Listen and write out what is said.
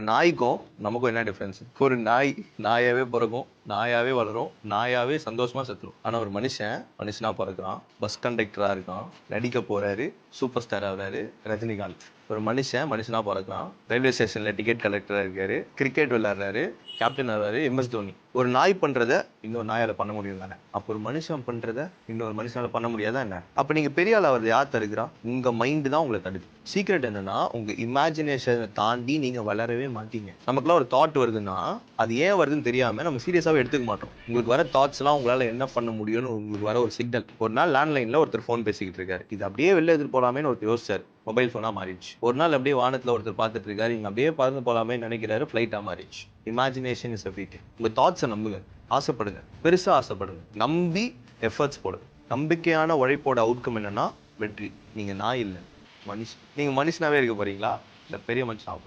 நாய்க்கும் நமக்கும் என்ன டிஃப்ரென்ஸ் ஒரு நாய் நாயாவே பிறக்கும் நாயாவே வளரும் நாயாவே சந்தோஷமா செத்துரும். ஆனா ஒரு மனுஷன் மனுஷனா பிறக்கிறான் பஸ் கண்டக்டரா இருக்கான் நடிக்க போறாரு சூப்பர் ஸ்டார் ஆகுறாரு ரஜினிகாந்த். ஒரு மனுஷன் மனுஷனா பிறக்கிறான் ரயில்வே ஸ்டேஷனில் டிக்கெட் கலெக்டராக இருக்காரு. கிரிக்கெட் விளாட்றாரு கேப்டன் ஆகிறாரு எம்எஸ் தோனி. ஒரு நாய் பண்ணுறத இன்னொரு நாயால் பண்ண முடியும் தானே? அப்போ ஒரு மனுஷன் பண்ணுறத இன்னொரு மனுஷனால் பண்ண முடியாதா என்ன? அப்போ நீங்கள் பெரிய ஆள் அவர் யார் தடுக்கிறான் உங்கள் மைண்டு தான் உங்களை தடுக்குது சீக்ரெட் என்னன்னா உங்கள் இமேஜினேஷனை தாண்டி நீங்கள் வளரவே மாட்டீங்க. நமக்குலாம் ஒரு தாட் வருதுன்னா அது ஏன் வருதுன்னு தெரியாமல் நம்ம சீரியஸாகவே எடுத்துக்க மாட்டோம். உங்களுக்கு வர தாட்ஸ்லாம் உங்களால் என்ன பண்ண முடியும்னு உங்களுக்கு வர ஒரு சிக்னல் ஒரு நாள் லேண்ட்லைனில் ஒருத்தர் ஃபோன் பேசிக்கிட்டு இருக்காரு. இது அப்படியே வெளில எடுத்துட்டு போகலாமேன்னு ஒருத்தர் யோசிச்சார். மொபைல் ஃபோனா மாறிடுச்சு. ஒரு நாள் அப்படியே வானத்துல ஒருத்தர் பார்த்துட்டு இருக்காரு. நீங்க அப்படியே பறந்து போலாமே நினைக்கிறாரு. ஃப்ளைட்டாக மாறிடுச்சு. இமேஜினேஷன் இஸ் எவ்ரித் உங்கள் தாட்ஸை நம்புங்க. ஆசைப்படுங்க. பெருசா ஆசைப்படுங்க. நம்பி எஃபர்ட்ஸ் போடுங்க. நம்பிக்கையான உழைப்போட அவுட்கம் என்னன்னா வெற்றி. நீங்க நான் இல்லை. மனுஷன் நீங்க மனுஷனாவே இருக்க போறீங்களா? இல்லை பெரிய மனுஷன் ஆக